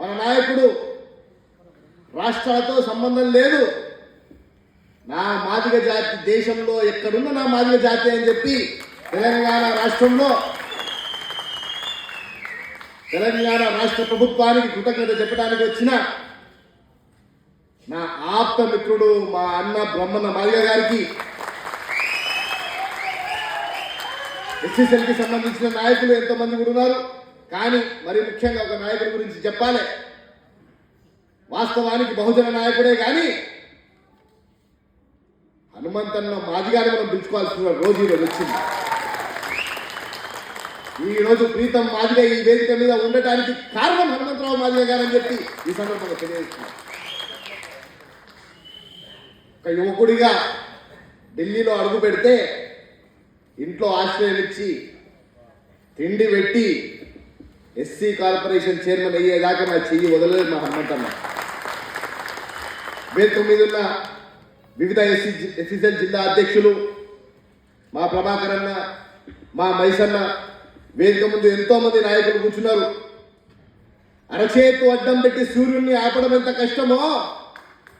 మన నాయకుడు రాష్ట్రాలతో సంబంధం లేదు. నా మాదిగ జాతి దేశంలో ఎక్కడున్న నా మాదిగ జాతి అని చెప్పి తెలంగాణ రాష్ట్రంలో తెలంగాణ రాష్ట్ర ప్రభుత్వానికి కృతజ్ఞత చెప్పడానికి వచ్చిన నా ఆప్త మిత్రుడు మా అన్న బ్రహ్మన్న మాదిగ గారికి ఎస్ఎస్ఎల్కి సంబంధించిన నాయకులు ఎంతోమంది కూడా ఉన్నారు. కానీ మరి ముఖ్యంగా ఒక నాయకుడి గురించి చెప్పాలి. వాస్తవానికి బహుజన నాయకుడే కానీ హనుమంతన్న మాదిగాని మనం పిలుచుకోవాల్సిన రోజు ఈరోజు వచ్చింది. ఈ రోజు ప్రీతం మాదిగ ఈ వేదిక మీద ఉండటానికి కారణం హనుమంతరావు మాదిగ గారని అని చెప్పి ఈ సందర్భంగా తెలియజేస్తున్నారు ఒక యువకుడిగా ఢిల్లీలో అడుగు పెడితే ఇంట్లో ఆశ్రయం ఇచ్చి తిండి పెట్టి ఎస్సీ కార్పొరేషన్ చైర్మన్ అయ్యేదాకా నా చెయ్యి వదలలేదు మా హనుమంతన్న వేదిక మీద ఉన్న వివిధ ఎస్సీ ఎస్సీసెల్ జిల్లా అధ్యక్షులు మా ప్రభాకర్ అన్న మా మైసన్న వేదిక ముందు ఎంతోమంది నాయకులు కూర్చున్నారు. అరచేతు అడ్డం పెట్టి సూర్యుడిని ఆపడం ఎంత కష్టమో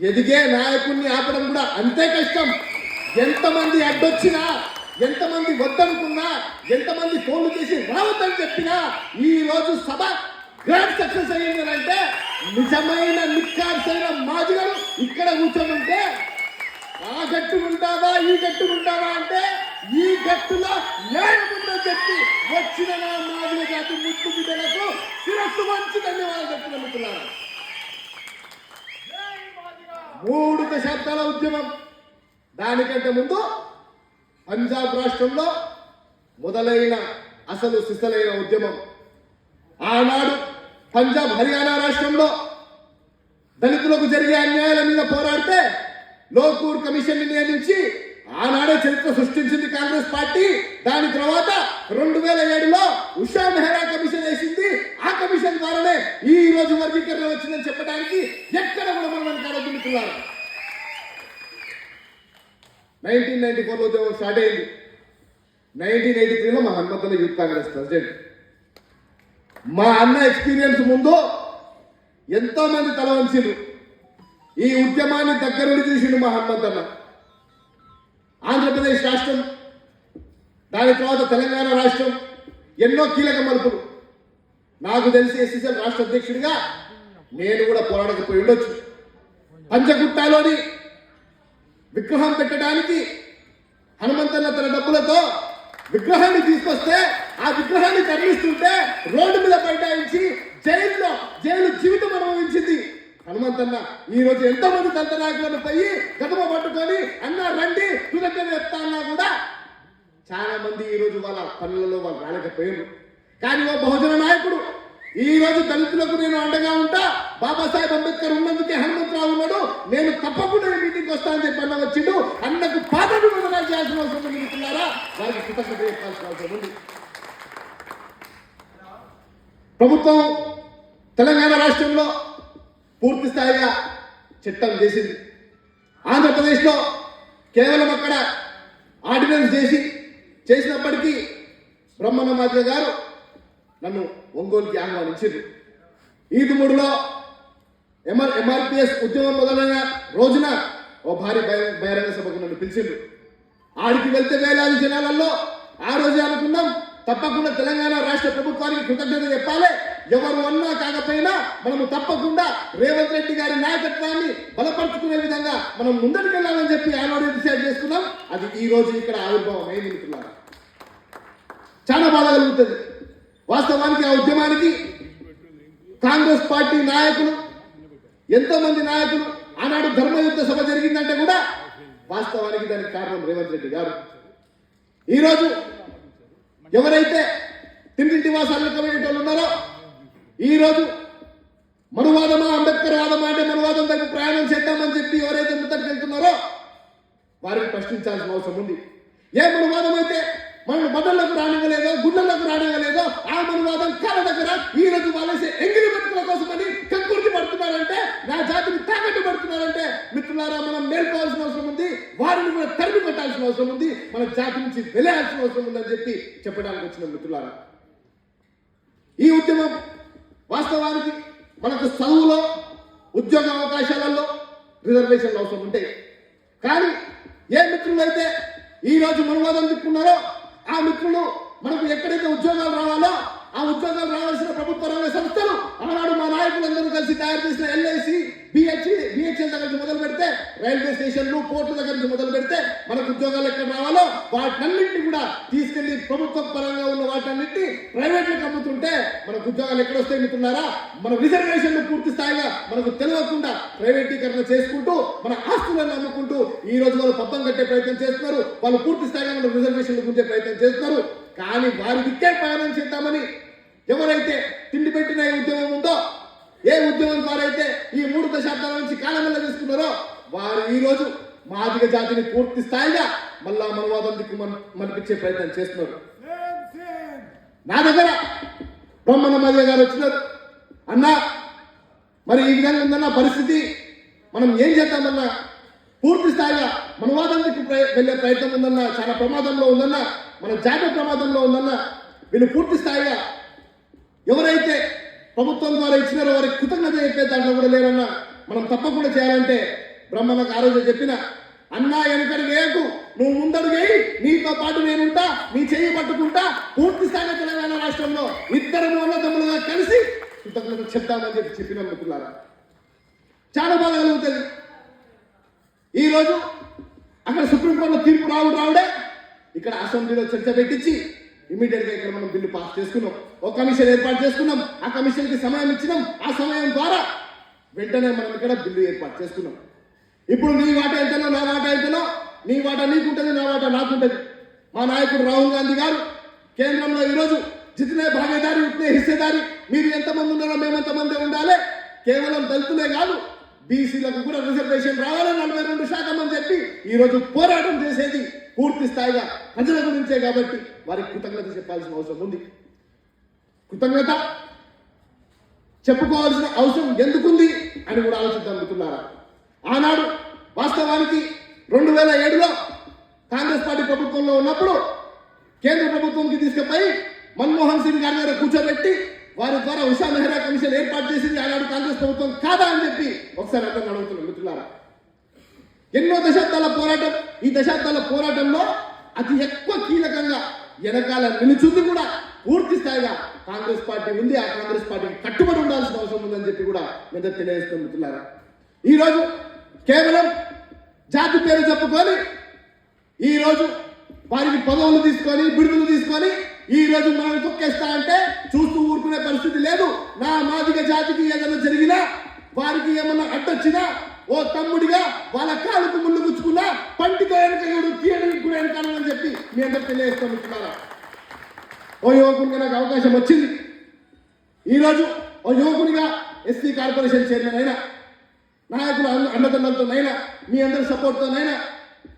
ఎదిగే నాయకుడిని ఆపడం కూడా అంతే కష్టం. ఎంతమంది అడ్డొచ్చినా ఎంతమంది వద్దనుకున్నా ఎంతమంది ఫోన్లు చేసి రావద్దని చెప్పినా ఈ రోజు సభ గ్రాండ్ సక్సెస్ అయ్యింది అంటే నిజమైన నిక్కార్సైన మాదిగలు ఇక్కడ కూర్చొని ఉంటే ఆ గట్టు ఉంటావా ఈ గట్టు ఉంటావా అంటే ఈ గట్టులో న్యాయం చెప్పి వచ్చిన నా మాదిగ జాతి ముక్కు బిడ్డలకు శిరస్సు మంచి ధన్యవాదాలు చెప్పిన మిత్రులారా మూడు దశాబ్దాల ఉద్యమం. దానికంటే ముందు పంజాబ్ రాష్ట్రంలో మొదలైన అసలు సిసలైన ఉద్యమం. ఆనాడు పంజాబ్ హర్యానా రాష్ట్రంలో దళితులకు జరిగే అన్యాయాల మీద పోరాడితే లోకూర్ కమిషన్ నియమించి ఆనాడే చరిత్ర సృష్టించింది కాంగ్రెస్ పార్టీ. దాని తర్వాత రెండు వేల ఏడులో ఉషా మెహ్రా కమిషన్ వేసింది ఆ కమిషన్ ద్వారానే ఈ రోజు వర్గీకరణ వచ్చిందని చెప్పడానికి ఎక్కడ కూడా మనం వెనకాడొద్దు మిత్రులారా నైన్టీన్ నైన్టీ ఫోర్లో ఉద్యమం స్టార్ట్ అయింది. నైన్టీన్ ఎయిటీ త్రీలో మా హనుమంతుల యూత్ కాంగ్రెస్ ప్రెసిడెంట్. మా అన్న ఎక్స్పీరియన్స్ ముందు ఎంతోమంది తల వంచిండ్రు. ఈ ఉద్యమాన్ని దగ్గరుండి చూసిండు మా హనుమంతన్న ఆంధ్రప్రదేశ్ రాష్ట్రం దాని తర్వాత తెలంగాణ రాష్ట్రం ఎన్నో కీలక మలుపులు. నాకు తెలిసి ఎస్సీసీ రాష్ట్ర అధ్యక్షుడిగా నేను కూడా పోరాడకపోయి ఉండొచ్చు. పంచగుట్టాలోని విగ్రహం పెట్టడానికి హనుమంతన్న తన డబ్బులతో విగ్రహాన్ని తీసుకొస్తే ఆ విగ్రహాన్ని తరలిస్తుంటే రోడ్డు మీద బైఠాయించి జైల్లో జైలు జీవితం అనుభవించింది హనుమంతన్న. ఈ రోజు ఎంతో మంది దళిత నాయకులను పోయి గతమ పట్టుకొని అన్న రండి కృతజ్ఞత చెప్తా అన్నా కూడా చాలా మంది ఈ రోజు వాళ్ళ పనులలో వాళ్ళు రాలేకపోయారు. కానీ ఓ బహుజన నాయకుడు ఈ రోజు దళితులకు నేను అండగా ఉంటా. బాబాసాహెబ్ అంబేద్కర్ ఉన్నందుకే హనుమంతరావు ఉన్నాడు. నేను తప్పకుండా మీటింగ్ వస్తానని చెప్పి అన్న వచ్చిండు. అన్నకు పాదవి వందనాలు చేయాల్సిన అవసరం ఉంది మిత్రులారా వారికి కృతజ్ఞత చెప్పాల్సిన అవసరం ఉంది. ప్రభుత్వం తెలంగాణ రాష్ట్రంలో పూర్తి స్థాయిగా చట్టం చేసింది. ఆంధ్రప్రదేశ్లో కేవలం అక్కడ ఆర్డినెన్స్ చేసి చేసినప్పటికీ బ్రహ్మణ మాధ్య గారు నన్ను ఒంగోలుకి ఆహ్వానించారు ఈదుమూడులో ఎంఆర్ ఎంఆర్పిఎస్ ఉద్యమం మొదలైన రోజున ఓ భారీ బహిర- బహిరంగ సభకు నన్ను పిలిచిండ్రు ఆడికి వెళ్తే వేలాది జనాలలో ఆ రోజే అనుకున్నాం తప్పకుండా తెలంగాణ రాష్ట్ర ప్రభుత్వానికి కృతజ్ఞత చెప్పాలి. ఎవరు అన్నా కాకపోయినా మనము తప్పకుండా రేవంత్ రెడ్డి గారి నాయకత్వాన్ని బలపరుచుకునే విధంగా మనం ముందరికి వెళ్ళాలని చెప్పి ఆనాడు డిసైడ్ చేసుకున్నాం. అది ఈ రోజు ఇక్కడ ఆవిర్భావం అయింది చాలా బాధ కలుగుతుంది. వాస్తవానికి ఆ ఉద్యమానికి కాంగ్రెస్ పార్టీ నాయకులు ఎంతోమంది నాయకులు ఆనాడు ధర్మయుద్ధ సభ జరిగిందంటే కూడా వాస్తవానికి దానికి కారణం రేవంత్ రెడ్డి గారు. ఈరోజు ఎవరైతే తిండింటి వాసాలు వాళ్ళు ఉన్నారో ఈరోజు మనువాదమా అంబేద్కర్ వాదమా అంటే మనువాదం దగ్గర ప్రయాణం చేద్దామని చెప్పి ఎవరైతే ముందరికి వెళ్తున్నారో వారిని ప్రశ్నించాల్సిన అవసరం ఉంది. ఏ మనువాదం అయితే మన బదళ్ళకు రానివ్వలేదో గుండెలకు రానివ్వలేదో ఆ మనవాదం కాళ్ళ దగ్గర ఈ రోజు వాళ్ళేసే ఎంగిలి కోసమని కక్కుర్తి పడుతున్నారంటే నా జాతిని తాకట్టు పడుతున్నారంటే మిత్రులారా మనం మేల్కోవాల్సిన అవసరం ఉంది వారిని కూడా తరిమి కొట్టాల్సిన అవసరం ఉంది మన జాతి నుంచి వెలేయాల్సిన అవసరం ఉందని చెప్పి చెప్పడానికి వచ్చిన మిత్రులారా. ఈ ఉద్యమం వాస్తవానికి మనకు చదువులో ఉద్యోగ అవకాశాలలో రిజర్వేషన్లు అవసరం ఉంటాయి. కానీ ఏ మిత్రులైతే ఈరోజు ఈ రోజు మనవాదం తిప్పుకున్నారో ఆ మిత్రులు మనకు ఎక్కడైతే ఉద్యోగాలు రావాలో ఆ ఉద్యోగాలు రావాల్సిన ప్రభుత్వ రంగ సంస్థలు ఆనాడు వాళ్ళందరూ కలిసి తయారు చేసిన ఎల్ఐసి బిహెచ్ బిహెచ్ఎల్ దగ్గర నుంచి మొదలు పెడితే రైల్వే స్టేషన్లు పోర్టుల దగ్గర నుంచి మొదలు పెడితే మనకు ఉద్యోగాలు ఎక్కడ రావాలో వాటన్నింటినీ కూడా తీసుకెళ్ళి ప్రభుత్వ పరంగా ఉన్న వాటన్నింటినీ ప్రైవేట్లకు అమ్ముతుంటే మనకు ఉద్యోగాలు ఎక్కడ వస్తాయి మిత్రులారా? మన రిజర్వేషన్లు పూర్తి స్థాయిగా మనకు తెలియకుండా ప్రైవేటీకరణ చేసుకుంటూ మన ఆస్తులను అమ్ముకుంటూ ఈ రోజు వాళ్ళు పబ్బం కట్టే ప్రయత్నం చేస్తున్నారు. వాళ్ళు పూర్తి స్థాయిగా మన రిజర్వేషన్లు గుంజే ప్రయత్నం చేస్తున్నారు. కానీ వారి దిక్కే ప్రయాణం చేద్దామని ఎవరైతే తిండి పెట్టిన ఉద్యోగం ఉద్యమం ఉందో ఏ ఉద్యమం ద్వారా అయితే ఈ మూడు దశాబ్దాల నుంచి కాలమల్ల తీసుకున్నారో వారు ఈరోజు రోజు మాదిగ జాతిని పూర్తి స్థాయిగా మళ్ళా మనవాదం దిక్కు మన మనిపించే ప్రయత్నం చేస్తున్నారు. నా దగ్గర బ్రహ్మణ మదిగ గారు వచ్చినారు. అన్నా మరి ఈ విధంగా ఉందన్న పరిస్థితి మనం ఏం చేద్దామన్నా పూర్తి స్థాయిగా మనవాదం దిక్కు వెళ్ళే ప్రయత్నం ఉందన్న చాలా ప్రమాదంలో ఉందన్న మన జాతీయ ప్రమాదంలో ఉందన్న వీళ్ళు పూర్తి స్థాయిగా ఎవరైతే ప్రభుత్వం ద్వారా ఇచ్చినారో వారికి కృతజ్ఞత చెప్పే దాంట్లో కూడా లేరన్నా మనం తప్పకుండా చేయాలంటే బ్రహ్మలకు ఆ రోజు చెప్పిన అన్నా వెనుకడు వేయకు నువ్వు ముందడుగు వేయి నీతో పాటు నేనుంటా నీ చేయి పట్టుకుంటా పూర్తి స్థాయిలో తెలంగాణ రాష్ట్రంలో ఇద్దరు ఉన్నతములుగా కలిసి కృతజ్ఞత చెప్తామని చెప్పి చెప్పిన మిత్రులారా. చాలా బాగా కలుగుతుంది ఈరోజు అక్కడ సుప్రీంకోర్టులో తీర్పు రావు రావుడే ఇక్కడ అసెంబ్లీలో చర్చ పెట్టించి ఇమీడియట్గా ఇక్కడ మనం బిల్లు పాస్ చేసుకున్నాం. ఒక కమిషన్ ఏర్పాటు చేసుకున్నాం. ఆ కమిషన్కి సమయం ఇచ్చినాం. ఆ సమయం ద్వారా వెంటనే మనం ఇక్కడ బిల్లు ఏర్పాటు చేసుకున్నాం. ఇప్పుడు నీ వాట ఎంతనో నా వాట ఎంతనో నీ వాట నీకుంటుంది నా వాట నాకుంటుంది. మా నాయకుడు రాహుల్ గాంధీ గారు కేంద్రంలో ఈరోజు జితనే భాగీదారి ఉత్నే హిస్సేదారి మీరు ఎంతమంది ఉన్నారో మేమెంతమంది ఉండాలి. కేవలం దళితులే కాదు బీసీలకు కూడా రిజర్వేషన్ రావాలని నలభై రెండు శాతం అని చెప్పి ఈరోజు పోరాటం చేసేది పూర్తి స్థాయిగా ప్రజల గురించే కాబట్టి వారికి కృతజ్ఞత చెప్పాల్సిన అవసరం ఉంది. కృతజ్ఞత చెప్పుకోవాల్సిన అవసరం ఎందుకుంది అని కూడా ఆలోచిద్దాం ఆనాడు వాస్తవానికి రెండు వేల ఏడులో కాంగ్రెస్ పార్టీ ప్రభుత్వంలో ఉన్నప్పుడు కేంద్ర ప్రభుత్వంకి తీసుకుపోయి మన్మోహన్ సింగ్ గారి దగ్గర కూర్చోబెట్టి వారి ద్వారా ఉషా మెహ్రా కమిషన్ ఏర్పాటు చేసింది ఆనాడు కాంగ్రెస్ ప్రభుత్వం కాదా అని చెప్పి ఒకసారి అర్థం అడుగుతున్నాం మిత్రులారా. ఎన్నో దశాబ్దాల పోరాటం ఈ దశాబ్దాల పోరాటంలో అతి ఎక్కువ కీలకంగా వెనకాల నిలుచుంది కూడా పూర్తి స్థాయిగా కాంగ్రెస్ పార్టీ ఉంది. ఆ కాంగ్రెస్ పార్టీకి కట్టుబడి ఉండాల్సిన అవసరం ఉందని చెప్పి కూడా మీద తెలియజేస్తాం మిత్రులారా ఈరోజు కేవలం జాతి పేరు చెప్పుకొని ఈరోజు వారికి పదవులు తీసుకొని బిడుదలు తీసుకొని ఈ రోజు మనం తొక్కేస్తా అంటే చూస్తూ ఊరుకునే పరిస్థితి లేదు. నా మాదిగ జాతికి ఏదైనా జరిగినా వారికి ఏమన్నా అడ్డొచ్చినా ఓ తమ్ముడిగా వాళ్ళ కాళ్ళకు ముందు గుచ్చుకున్నా పంటితో వెనక తీయడానికి కూడా వెనకాలని చెప్పి మీ అందరు తెలియజేస్తాం మిత్రులారా. ఓ యువకునిగా నాకు అవకాశం వచ్చింది. ఈరోజు ఓ యువకునిగా ఎస్సీ కార్పొరేషన్ చైర్మన్ అయినా నాయకుల అండ- అండదండలతోనైనా మీ అందరి సపోర్ట్తోనైనా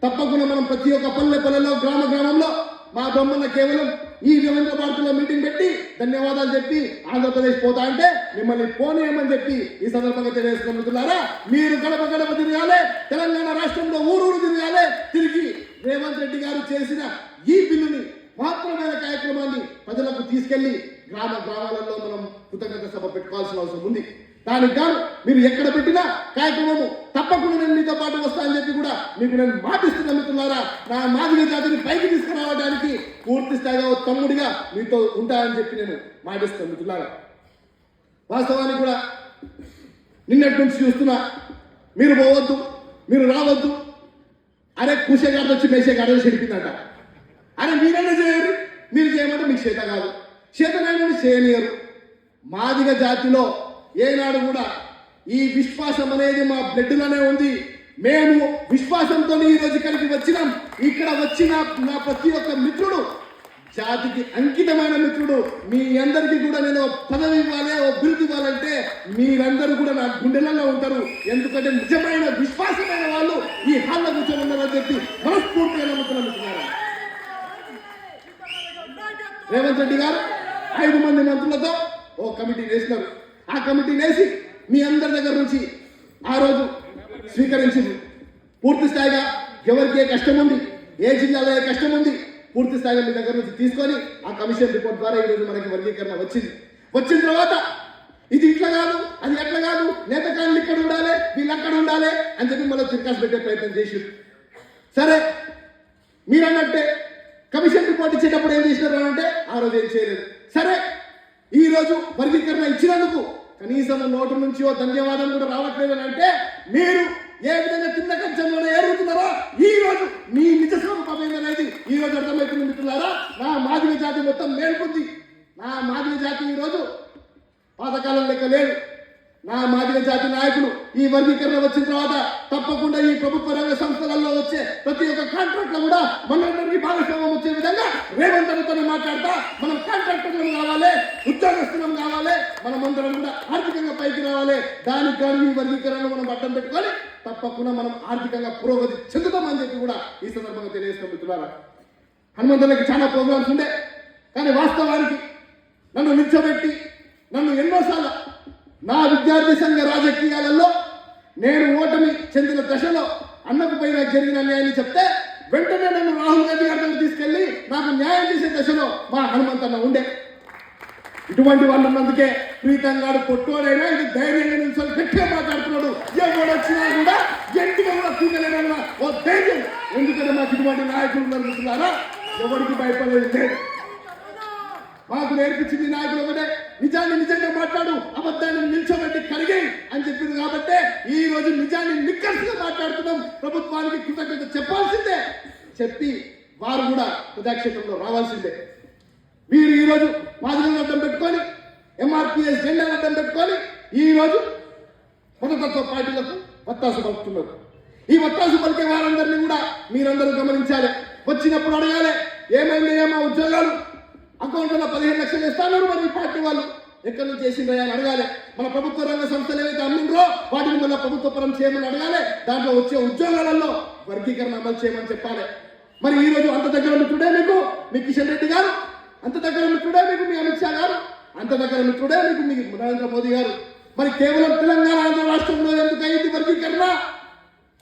తప్పకుండా మనం ప్రతి ఒక్క పల్లె పల్లెలో గ్రామ గ్రామంలో మా బొమ్మన్న కేవలం ఈ రవీంద్ర భారతిలో మీటింగ్ పెట్టి ధన్యవాదాలు చెప్పి ఆంధ్రప్రదేశ్ పోతా అంటే మిమ్మల్ని పోనీయమని చెప్పి ఈ సందర్భంగా తెలియజేసుకుంటున్నారా మీరు గడప గడప తిరగాలి తెలంగాణ రాష్ట్రంలో ఊరూరు తిరగాలి తిరిగి రేవంత్ రెడ్డి గారు చేసిన ఈ బిల్లుని మాత్రమైన కార్యక్రమాన్ని ప్రజలకు తీసుకెళ్ళి గ్రామ గ్రామాలలో మనం కృతజ్ఞత సభ పెట్టుకోవాల్సిన అవసరం ఉంది. దానికి గాను మీరు ఎక్కడ పెట్టినా కార్యక్రమము తప్పకుండా నేను మీతో పాటు వస్తా అని చెప్పి కూడా మీకు నేను మాటిస్తున్న మిత్రులారా నా మాదిగ జాతిని పైకి తీసుకురావడానికి పూర్తి స్థాయిగా ఓ తమ్ముడిగా మీతో ఉంటానని చెప్పి నేను మాటిస్తాను మిత్రులారా. వాస్తవానికి కూడా నిన్నటి నుంచి చూస్తున్నా మీరు పోవద్దు మీరు రావద్దు. అరే కూసే గారు వచ్చి మేసే గారు చెడిపిందట అరే మీరైనా చేయరు మీరు చేయమంటే మీకు చేత కాదు. చేతనైనా చేయలేరు మాదిగ జాతిలో ఏనాడు కూడా ఈ విశ్వాసం అనేది మా బ్లడ్లోనే ఉంది. మేము విశ్వాసంతో ఈ రోజు ఇక్కడికి వచ్చినాం. ఇక్కడ వచ్చిన నా ప్రతి ఒక్క మిత్రుడు జాతికి అంకితమైన మిత్రుడు మీ అందరికీ కూడా నేను పదవి ఇవ్వాలి ఓ బిరుదు ఇవ్వాలంటే మీరందరూ కూడా నా గుండెలలో ఉంటారు. ఎందుకంటే నిజమైన విశ్వాసమైన వాళ్ళు ఈ హాల్లో కూర్చొని ఉన్నారని చెప్పి మనస్ఫూర్తిగా నమ్ముతున్నాను. రేవంత్ రెడ్డి గారు ఐదు మంది మంత్రులతో ఓ కమిటీ వేసినారు. ఆ కమిటీ వేసి మీ అందరి దగ్గర నుంచి ఆ రోజు స్వీకరించింది. పూర్తి స్థాయిగా ఎవరికి ఏ కష్టం ఉంది ఏ జిల్లాలో ఏ కష్టం ఉంది పూర్తి స్థాయిగా మీ దగ్గర నుంచి తీసుకొని ఆ కమిషన్ రిపోర్ట్ ద్వారా ఈరోజు మనకి వర్గీకరణ వచ్చింది. వచ్చిన తర్వాత ఇది ఇట్లా కాదు అది ఎట్లా కాదు నేతకాళ్ళు ఇక్కడ ఉండాలి వీళ్ళు అక్కడ ఉండాలి అని చెప్పి మళ్ళీ చిరకాసు పెట్టే ప్రయత్నం చేసి సరే మీరు అన్నట్టే కమిషన్ రిపోర్ట్ ఇచ్చేటప్పుడు ఏం చేసినారు అంటే ఆ రోజు ఏం చేయలేదు. సరే ఈరోజు వర్గీకరణ ఇచ్చినందుకు కనీసం నోటు నుంచి ఓ ధన్యవాదం కూడా రావట్లేదు అని అంటే మీరు ఏ విధంగా కింద కంచంలోనే ఏరుగుతున్నారో ఈ రోజు మీ నిజ స్వరూపం అనేది ఈ రోజు అర్థమవుతుంది మిత్రులారా. నా మాదిగ జాతి మొత్తం మేల్కొంది. నా మాదిగ జాతి ఈరోజు పాతకాలం లెక్క లేదు. నా మాదిగ జాతి నాయకులు ఈ వర్గీకరణ వచ్చిన తర్వాత తప్పకుండా ఈ ప్రభుత్వ రంగ సంస్థలలో వచ్చే ప్రతి ఒక్క కాంట్రాక్ట్లో కూడా మనందరికీ భాగస్వామ్యం వచ్చే విధంగా రేవంత్ రెడ్డితోనే మాట్లాడతా. మనం కాంట్రాక్టర్లం కావాలి ఉద్యోగస్తులం కావాలి మనం అందరం కూడా ఆర్థికంగా పైకి రావాలి. దానికి కానీ ఈ వర్గీకరణను మనం అడ్డం పెట్టుకొని తప్పకుండా మనం ఆర్థికంగా పురోగతి చెందుతామని చెప్పి కూడా ఈ సందర్భంగా తెలియజేస్తాం మిత్రులారా. హనుమంతులకి చాలా ప్రోగ్రామ్స్ ఉండే కానీ వాస్తవానికి నన్ను నిల్చోబెట్టి నన్ను ఎన్నోసార్లు నా విద్యార్థి సంఘ రాజకీయాలలో నేను ఓటమి చెందిన దశలో అన్నకు పైన జరిగిన న్యాయాన్ని చెప్తే వెంటనే నన్ను రాహుల్ గాంధీ గారి తీసుకెళ్ళి నాకు న్యాయం చేసే దశలో మా హనుమంతన్న ఉండే. ఇటువంటి వాళ్ళు ఉన్నందుకే ప్రీతం గారు పొట్టోడైనా ఇది ధైర్యంగా నిల్చొని గట్టిగా మాట్లాడుతున్నాడు. ఎవడు వచ్చినా కూడా గట్టిగా కూడా తీగలేనన్నా ఓ ధైర్యం. ఎందుకంటే మాకు ఇటువంటి నాయకులు ఉన్నారు మిత్రులారా ఎవరికి భయపడేది లేదు. మాకు నేర్పించింది నాయకులు ఒకటే. నిజాన్ని నిజంగా మాట్లాడు అబద్ధాన్ని నిల్చోబెట్టి కలిగే అని చెప్పింది కాబట్టే ఈ రోజు నిజాన్ని నిక్కర్సుగా మాట్లాడుతున్నాం. ప్రభుత్వానికి కృతజ్ఞత చెప్పాల్సిందే. చెప్పి వారు కూడా ప్రజాక్షేత్రంలో రావాల్సిందే. మీరు ఈరోజు రోజు మాదిరిని పెట్టుకొని ఎంఆర్పిఎస్ జెండా అర్థం పెట్టుకొని ఈ రోజు మతతత్వ పార్టీలకు వత్తాసు పలుకుతున్నారు. ఈ వత్తాసు పలికే వారందరినీ కూడా మీరందరూ గమనించాలి. వచ్చినప్పుడు అడగాలి ఏమైంది ఏమో ఉద్యోగాలు? అకౌంట్లో పదిహేను లక్షలు ఇస్తాను మరి పార్టీ వాళ్ళు. ఎక్కడి నుంచి చేసిండ్రయ్యా అని అడగాలి. మన ప్రభుత్వ రంగ సంస్థలు ఏవైతే అమ్మిండ్రో వాటిని మన ప్రభుత్వ పరం చేయమని అడగాలి. దాంట్లో వచ్చే ఉద్యోగాలలో వర్గీకరణ అమలు చేయమని చెప్పాలి. మరి ఈ రోజు అంత దగ్గర మిత్రుడే మీకు? మీ కిషన్ రెడ్డి గారు? అంత దగ్గర మిత్రుడే మీకు మీ అమిత్ షా గారు? అంత దగ్గర మిత్రుడే మీకు మీ నరేంద్ర మోదీ గారు? మరి కేవలం తెలంగాణ ఆంధ్ర రాష్ట్రంలో ఎందుకు అయింది వర్గీకరణ?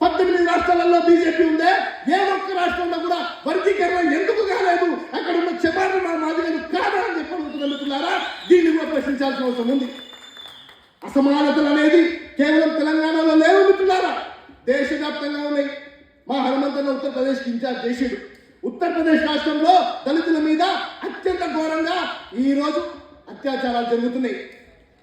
పద్దెనిమిది రాష్ట్రాలలో బీజేపీ ఉందే ఏ ఒక్క రాష్ట్రంలో కూడా వర్గీకరణ ఎందుకు కాలేదు? అక్కడ ఉన్న చెమారు నా మాదిగలు కాదా అని చెప్పి అడుగుతున్నారా దీన్ని కూడా ప్రశ్నించాల్సిన అవసరం ఉంది. అసమానతలు అనేది కేవలం తెలంగాణలో లేవు మిత్రులారా దేశవ్యాప్తంగా ఉన్నాయి. మా హనుమంతన్న ఉత్తరప్రదేశ్కి ఇన్ఛార్జ్ చేసిండు. ఉత్తరప్రదేశ్ రాష్ట్రంలో దళితుల మీద అత్యంత ఘోరంగా ఈరోజు అత్యాచారాలు జరుగుతున్నాయి.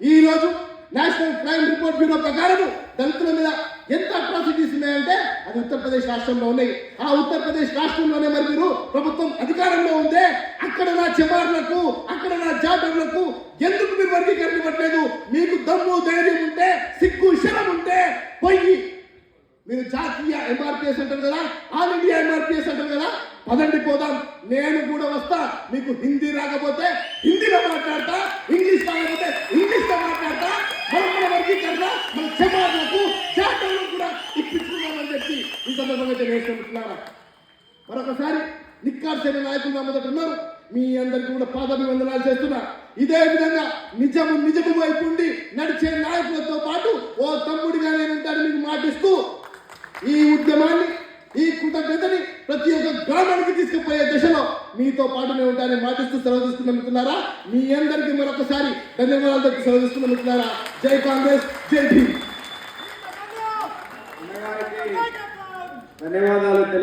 ఈ రోజు నేషనల్ క్రైమ్ రిపోర్ట్ బ్యూరో ప్రకారం దళితుల మీద ఎంత అట్రాసిటీస్ ఉన్నాయంటే అది ఉత్తరప్రదేశ్ రాష్ట్రంలో ఉన్నాయి. ఆ ఉత్తరప్రదేశ్ రాష్ట్రంలోనే మరి మీరు ప్రభుత్వం అధికారంలో ఉంటే అక్కడ నా చెమార్లకు అక్కడ నా జాతర్లకు ఎందుకు మీరు వర్గీకరణ ఇవ్వట్లేదు? మీకు దమ్ము ధైర్యం ఉంటే సిగ్గు శరం ఉంటే పొయ్యి మీరు జాతీయ ఎంఆర్పిఎస్ అంటారు కదా? ఆల్ ఇండియా ఎంఆర్పిఎస్ అంటారు కదా? పదండి పోదాం. నేను కూడా వస్తా. మీకు హిందీ రాకపోతే హిందీలో మాట్లాడతా ఇంగ్లీష్ రాకపోతే ఇంగ్లీష్లో మాట్లాడతా మన మన వర్గీకరణ మన సమాజాలకు జాతీయులకు కూడా ఇప్పించుకున్నామని చెప్పి ఈ సందర్భంగా తెలియజేస్తున్నారా మరొకసారి నిక్కార్సైన నాయకులు నా మొదట ఉన్నారు. మీ అందరికీ కూడా పాదాభివందనాలు చేస్తున్నా. ఇదే విధంగా నిజము నిజము వైపు ఉండి నడిచే నాయకులతో పాటు ఓ తమ్ముడిగా నేను ఉంటాను మీకు మాటిస్తూ ఈ ఉద్యమాన్ని ఈ కృతజ్ఞతని ప్రతి ఒక్క గ్రామానికి తీసుకుపోయే దశలో మీతో పాటు మేము ఉంటానని మాటిస్తూ సెలవు తీసుకున్న మిత్రులారా మీ అందరికీ మరొకసారి ధన్యవాదాలు సెలవు తీసుకున్న మిత్రులారా జై కాంగ్రెస్ జై భీమ్. ధన్యవాదాలు.